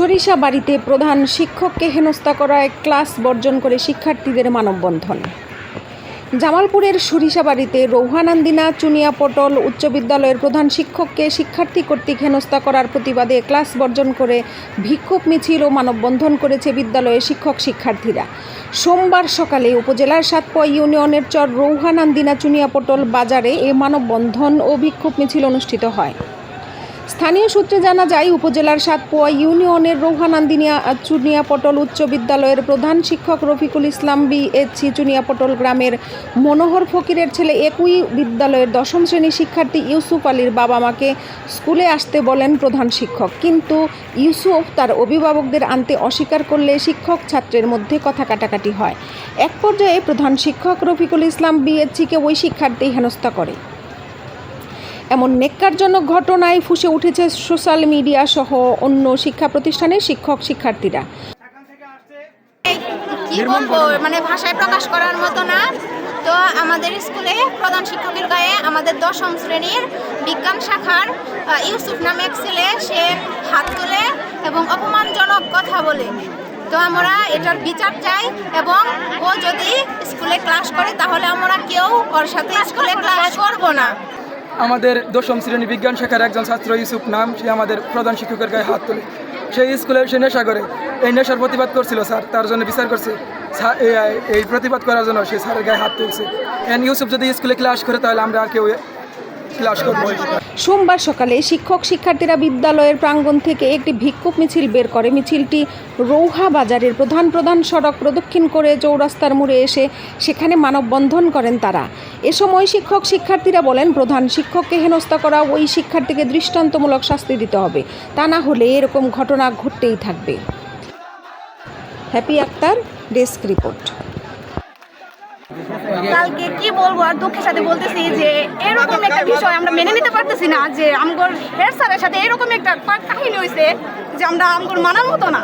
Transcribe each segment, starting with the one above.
সরিষা বাড়িতে প্রধান শিক্ষককে হেনস্থা করায় ক্লাস বর্জন করে শিক্ষার্থীদের মানববন্ধন। জামালপুরের সরিষাবাড়িতে রৌহানন্দিনা চুনিয়া পটল উচ্চ বিদ্যালয়ের প্রধান শিক্ষককে শিক্ষার্থী কর্তৃক হেনস্থা করার প্রতিবাদে ক্লাস বর্জন করে বিক্ষোভ মিছিল ও মানববন্ধন করেছে বিদ্যালয়ের শিক্ষক শিক্ষার্থীরা। সোমবার সকালে উপজেলার সাতপয় ইউনিয়নের চর রৌহানান্দিনা চুনিয়া পটল বাজারে এ মানববন্ধন ও বিক্ষোভ মিছিল অনুষ্ঠিত হয়। স্থানীয় সূত্রে জানা যায়, উপজেলার সাতপোয়া ইউনিয়নের রৌহানন্দিনিয়া চুনিয়া পটল উচ্চ বিদ্যালয়ের প্রধান শিক্ষক রফিকুল ইসলাম বি এইচসি চুনিয়া পটল গ্রামের মনোহর ফকিরের ছেলে একই বিদ্যালয়ের দশম শ্রেণির শিক্ষার্থী ইউসুফ আলীর বাবা মাকে স্কুলে আসতে বলেন প্রধান শিক্ষক। কিন্তু ইউসুফ তার অভিভাবকদের আনতে অস্বীকার করলে শিক্ষক ছাত্রের মধ্যে কথা কাটাকাটি হয়। এক পর্যায়ে প্রধান শিক্ষক রফিকুল ইসলাম বিএসসিকে ওই শিক্ষার্থী হেনস্থা করে। এমন নেককারজনক ঘটনায় ফুসে উঠেছে সোশ্যাল মিডিয়া সহ অন্য শিক্ষা প্রতিষ্ঠানের শিক্ষক শিক্ষার্থীরা। কি মানে ভাষায় প্রকাশ করার মতো না। তো আমাদের স্কুলে প্রধান শিক্ষকের গায়ে আমাদের দশম শ্রেণির বিজ্ঞান শাখার ইউসুফ নামে এক ছেলে, সে হাত তোলে এবং অপমানজনক কথা বলে। তো আমরা এটার বিচার চাই এবং ও যদি স্কুলে ক্লাস করে তাহলে আমরা কেউ ওর সাথে স্কুলে ক্লাস করব না। আমাদের দশম শ্রেণি বিজ্ঞান শাখার একজন ছাত্র, ইউসুফ নাম। সে আমাদের প্রধান শিক্ষকের গায়ে হাত তোলে। সেই স্কুলে সে নেশা করে এই নেশার প্রতিবাদ করছিল স্যার, তার জন্য বিচার করছে। এই- প্রতিবাদ করার জন্য সে স্যারের গায়ে হাত তুলছে। এন ইউসুফ যদি স্কুলে ক্লাস করে, তাহলে আমরা কেউ সোমবার সকালে শিক্ষক শিক্ষার্থীরা বিদ্যালয়ের প্রাঙ্গণ থেকে একটি ভিক্ষুক মিছিল বের করে। মিছিলটি রৌহা বাজারের প্রধান প্রধান সড়ক প্রদক্ষিণ করে চৌরাস্তার মোড়ে এসে সেখানে মানববন্ধন করেন তারা। এ সময় শিক্ষক শিক্ষার্থীরা বলেন, প্রধান শিক্ষককে হেনস্থা করা ওই শিক্ষার্থীকে দৃষ্টান্তমূলক শাস্তি দিতে হবে। তা না হলে এরকম ঘটনা ঘটতেই থাকবে। Happy Akter, desk report. কালকে। কি বলব আর দুঃখের সাথে বলতেছি যে এরকম একটা বিষয় আমরা মেনে নিতে পারতেছি না যে আমগর হেড স্যারের সাথে এরকম একটা কাহিনী হয়েছে যে আমরা আমগর মানার মতো না।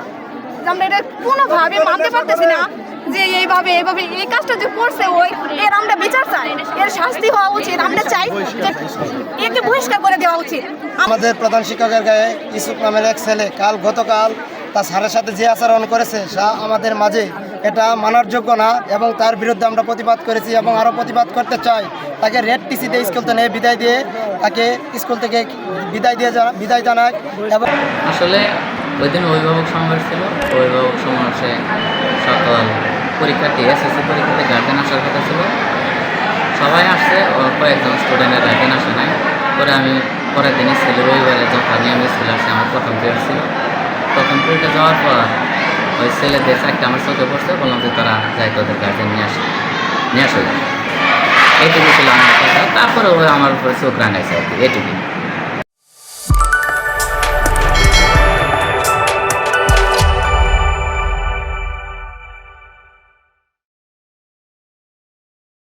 যে আমরা এটা কোনোভাবে মানতে পারতেছি না যে এইভাবে এইভাবে এই কাজটা যে করছে ওই এর আমরা বিচার চাই এর শাস্তি হওয়া উচিত। আমরা চাই যে একে বহিষ্কার করে দেওয়া উচিত। আমাদের প্রধান শিক্ষকের গায়ে ইসুফ নামের এক ছেলে কাল গতকাল তার স্যারের সাথে যে আচরণ করেছে তা আমাদের মাঝে এটা মানার যোগ্য না এবং তার বিরুদ্ধে আমরা প্রতিবাদ করেছি এবং আরও প্রতিবাদ করতে চাই। তাকে রেড টিসি দিয়ে স্কুল থেকে বিদায় দিয়ে, তাকে স্কুল থেকে বিদায় দিয়ে বিদায় জানায় এবং আসলে ওই দিন অভিভাবক সমাবেশ ছিল। অভিভাবক সমাবেশে সকল পরীক্ষার্থী, এসএসসি পরীক্ষাতে গার্জেন আসার কথা ছিল। সবাই আসছে কয়েকজন স্টুডেন্টের গার্জেন আসে নাই। পরে আমি পরের দিনই ছেলে রবিবারে যখন আমি আমি স্কুলে আসছি আমার প্রথম পিরিয়ড প্রথম পুরীটা যাওয়ার পর ওই ছেলেদের একটা আমার চোখে পড়ছে, বললাম যে তারা যাই তোদের গার্জেন নিয়ে আসে, নিয়ে আসো। এটুকু ছিল আমার কথা। তারপরে ওই আমার উপরে চোখ রাঙাইছে আর কি এইটুকু